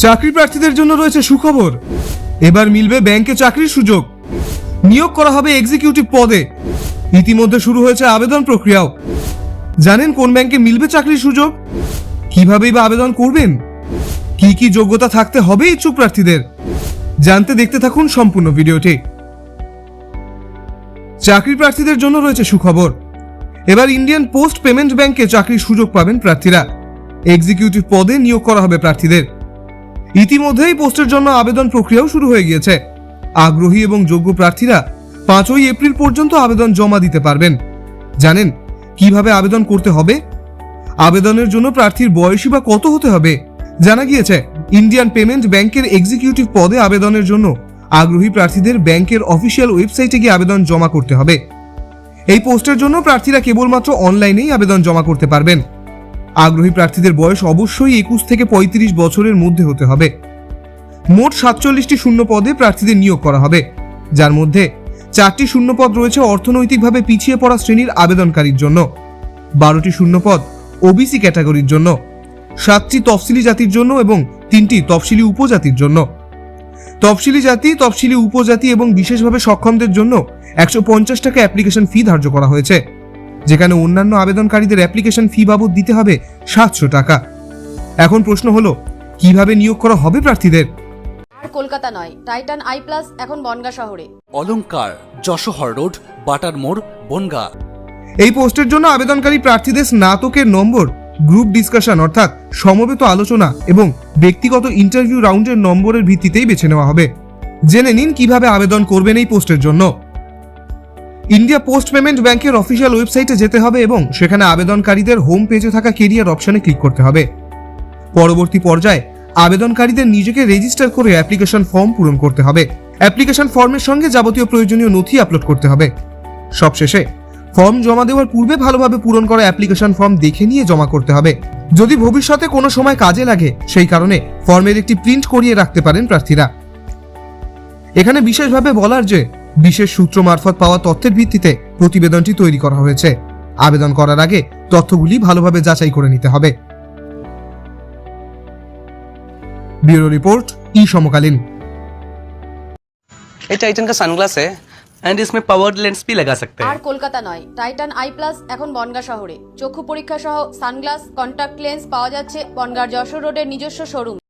চাকরি প্রার্থীদের জন্য রয়েছে সুখবর। এবার মিলবে ব্যাংকে চাকরির সুযোগ। নিয়োগ করা হবে এক্সিকিউটিভ পদে। ইতিমধ্যে শুরু হয়েছে আবেদন প্রক্রিয়াও। জানেন কোন ব্যাংকে মিলবে চাকরির সুযোগ? কিভাবেই বা আবেদন করবেন? কি কি যোগ্যতা থাকতে হবে ইচ্ছুক প্রার্থীদের? জানতে দেখতে থাকুন সম্পূর্ণ ভিডিওটি। চাকরি প্রার্থীদের জন্য রয়েছে সুখবর। এবার ইন্ডিয়ান পোস্ট পেমেন্ট ব্যাংকে চাকরির সুযোগ পাবেন প্রার্থীরা। এক্সিকিউটিভ পদে নিয়োগ করা হবে প্রার্থীদের। ইতিমধ্যেই পোস্টের জন্য আবেদন প্রক্রিয়াও শুরু হয়ে গিয়েছে। আগ্রহী এবং যোগ্য প্রার্থীরা পাঁচই এপ্রিল পর্যন্ত আবেদন জমা দিতে পারবেন। জানেন কীভাবে আবেদন করতে হবে? আবেদনের জন্য প্রার্থীর বয়সী বা কত হতে হবে? জানা গিয়েছে, ইন্ডিয়ান পেমেন্ট ব্যাংকের এক্সিকিউটিভ পদে আবেদনের জন্য আগ্রহী প্রার্থীদের ব্যাংকের অফিসিয়াল ওয়েবসাইটে গিয়ে আবেদন জমা করতে হবে। এই পোস্টের জন্য প্রার্থীরা কেবলমাত্র অনলাইনেই আবেদন জমা করতে পারবেন। আগ্রহী প্রার্থীদের বয়স অবশ্যই একুশ থেকে পঁয়ত্রিশ বছরের মধ্যে হতে হবে। মোট সাতচল্লিশটি শূন্য পদে প্রার্থীদের নিয়োগ করা হবে। যার মধ্যে চারটি শূন্যপদ রয়েছে অর্থনৈতিকভাবে পিছিয়ে পড়া শ্রেণির আবেদনকারীর জন্য। বারোটি শূন্যপদ ওবিসি ক্যাটাগরির জন্য। সাতটি তফসিলি জাতির জন্য এবং তিনটি তফসিলি উপজাতির জন্য। তফসিলি জাতি, তফসিলি উপজাতি এবং বিশেষভাবে সক্ষমদের জন্য একশো পঞ্চাশ টাকা অ্যাপ্লিকেশন ফি ধার্য করা হয়েছে। যেখানে অন্যান্য আবেদনকারীদের অ্যাপ্লিকেশন ফি বাবদ দিতে হবে সাতশো টাকা। এখন প্রশ্ন হলো কীভাবে নিয়োগ করা হবে প্রার্থীদের? আর কলকাতা নয় টাইটান আই প্লাস এখন বনগা শহরে। অলংকার যশোহর রোড বাটার মোড় বনগা। এই পোস্টের জন্য আবেদনকারী প্রার্থীদের স্নাতকের নম্বর গ্রুপ ডিসকাশন অর্থাৎ সমবেত আলোচনা এবং ব্যক্তিগত ইন্টারভিউ রাউন্ডের নম্বরের ভিত্তিতেই বেছে নেওয়া হবে। জেনে নিন কীভাবে আবেদন করবেন এই পোস্টের জন্য। ইন্ডিয়া পোস্ট পেমেন্ট ব্যাংকের অফিসিয়াল ওয়েবসাইটে যেতে হবে এবং সেখানে আবেদনকারীদের হোম পেজে থাকা কেরিয়ার অপশনে ক্লিক করতে হবে। পরবর্তী পর্যায়ে আবেদনকারীদের নিজেকে রেজিস্টার করে অ্যাপ্লিকেশন ফর্ম পূরণ করতে হবে। অ্যাপ্লিকেশন ফর্মের সঙ্গে যাবতীয় প্রয়োজনীয় নথি আপলোড করতে হবে। সবশেষে, ফর্ম জমা দেওয়ার পূর্বে ভালোভাবে পূরণ করা অ্যাপ্লিকেশন ফর্ম দেখে নিয়ে জমা করতে হবে। যদি ভবিষ্যতে কোনো সময় কাজে লাগে, সেই কারণে ফর্মের একটি প্রিন্ট করিয়ে রাখতে পারেন প্রার্থীরা। এখানে বিশেষভাবে বলার যে বিশেষ সূত্র মারফত পাওয়া তথ্যের ভিত্তিতে প্রতিবেদনটি তৈরি করা হয়েছে আবেদন করার আগে তথ্যগুলি ভালোভাবে যাচাই করে নিতে হবে ব্যুরো রিপোর্ট ই সমকালীন ये टाइटन का सनग्लास है एंड इसमें पावर्ड लेंस भी लगा सकते আর हैं কলকাতা নয় টাইটান আই প্লাস এখন বনগা শহরে চক্ষু পরীক্ষা সহ সানগ্লাস কন্টাক্ট লেন্স পাওয়া যাচ্ছে বনগার যশোর রোডের নিজস্ব শোরুম